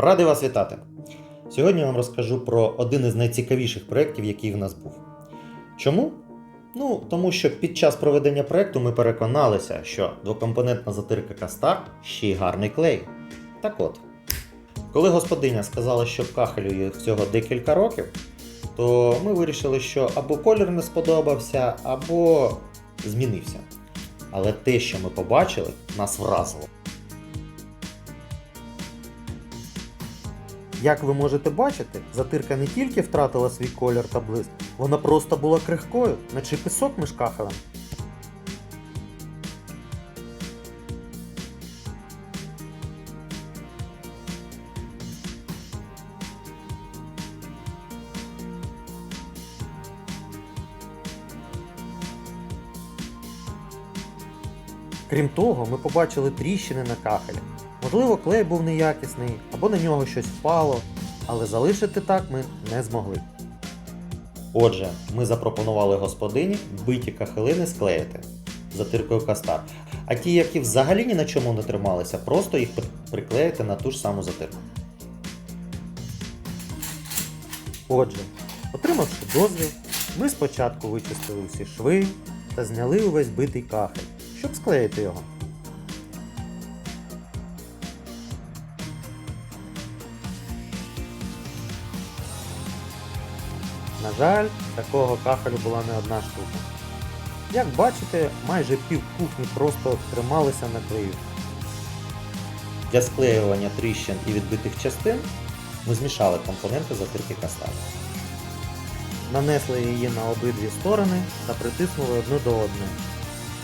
Радий вас вітати! Сьогодні я вам розкажу про один із найцікавіших проєктів, який в нас був. Чому? Ну, тому що під час проведення проєкту ми переконалися, що двокомпонентна затирка Кастар ще й гарний клей. Так от, коли господиня сказала, що кахелю їй всього декілька років, то ми вирішили, що або колір не сподобався, або змінився. Але те, що ми побачили, нас вразило. Як ви можете бачити, затирка не тільки втратила свій колір та блиск, вона просто була крихкою, наче пісок між кахелем. Крім того, ми побачили тріщини на кахелі. Можливо, клей був неякісний, або на нього щось впало, але залишити так ми не змогли. Отже, ми запропонували господині биті кахелини склеїти затиркою кастар, а ті, які взагалі ні на чому не трималися, просто їх приклеїти на ту ж саму затирку. Отже, отримавши дозвіл, ми спочатку вичистили усі шви та зняли увесь битий кахель, щоб склеїти його. На жаль, такого кахелю була не одна штука. Як бачите, майже пів кухні просто трималися на клею. Для склеювання тріщин і відбитих частин ми змішали компоненти затирки кастави. Нанесли її на обидві сторони та притиснули одну до одної.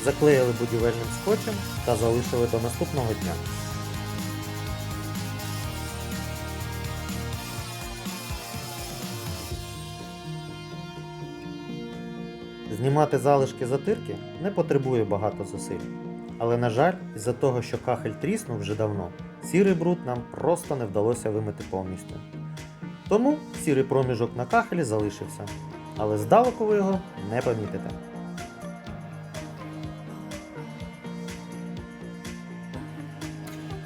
Заклеїли будівельним скотчем та залишили до наступного дня. Знімати залишки затирки не потребує багато зусиль. Але, на жаль, із-за того, що кахель тріснув вже давно, сірий бруд нам просто не вдалося вимити повністю. Тому сірий проміжок на кахелі залишився, але здалеку ви його не помітите.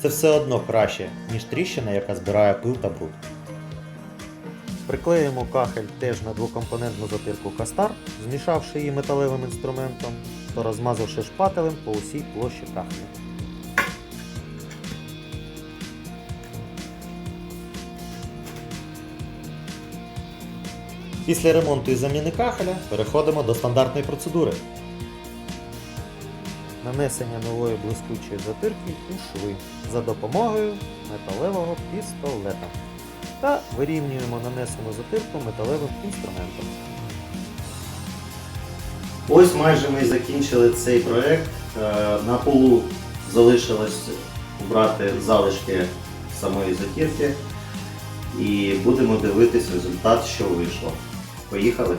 Це все одно краще, ніж тріщина, яка збирає пил та бруд. Приклеїмо кахель теж на двокомпонентну затирку кастар, змішавши її металевим інструментом та розмазавши шпателем по усій площі кахеля. Після ремонту і заміни кахеля переходимо до стандартної процедури. Нанесення нової блискучої затирки у шви за допомогою металевого пістолета та вирівнюємо нанесену затирку металевим інструментом. Ось майже ми закінчили цей проект. Е, На полу залишилось убрати залишки самої затірки і будемо дивитись результат, що вийшло. Поїхали!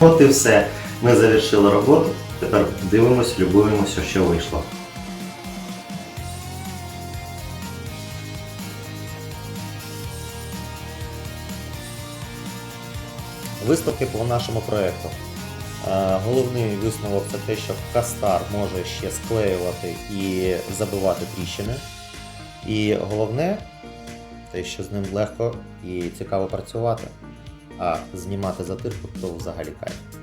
От і все. Ми завершили роботу. Тепер дивимося, любуємося, що вийшло. Висновки по нашому проєкту. Е, Головний висновок це те, що кастар може ще склеювати і забивати тріщини. І головне, те, що з ним легко і цікаво працювати. А знімати затирку то взагалі кайф.